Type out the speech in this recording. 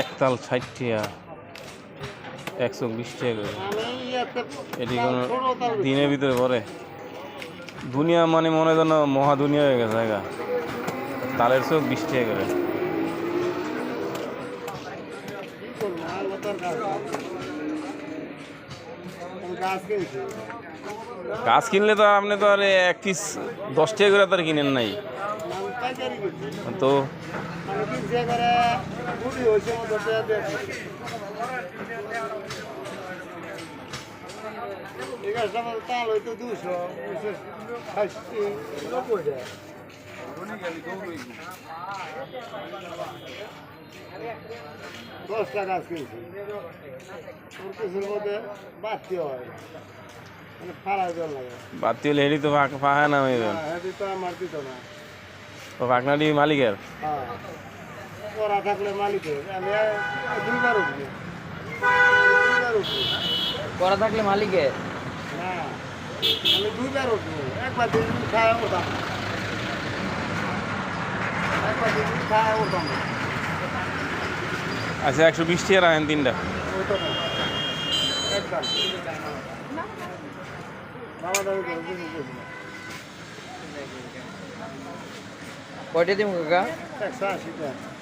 একতাল ষাট একশো বিশ টাকা এটি কোনো দিনের ভিতরে পরে দুনিয়া মানে মনে যেন মহা দুনিয়া হয়ে গেছে, জায়গা। তালের চোখ বিশ টাকা করে। গাছ কিনলে তো আপনি তো আর এক পিস দশ টাকা করে তো আর কিনেন নাই। তো দুশো টাকা কিনছি ওর কিছুর মধ্যে বাড়তি হয় মানে ফাড়াই জল লাগে বাতি হলে হেঁড়ি তো। ফাঁকা না হয়ে যাবে হ্যাঁ তো আমার দিত না। ও মালিকের? হ্যাঁ। ওরা থাকলে মালিকের। আমি দুইবার উঠবি করা থাকলে মালিকের? না। আমি দুইবার উঠবো একবার দিন দিন আচ্ছা একশো বিশ টাকা রাখেন তিনটা। করে বুঝি বুঝি না কয়টা দিব কাকা একশো আশি টাকা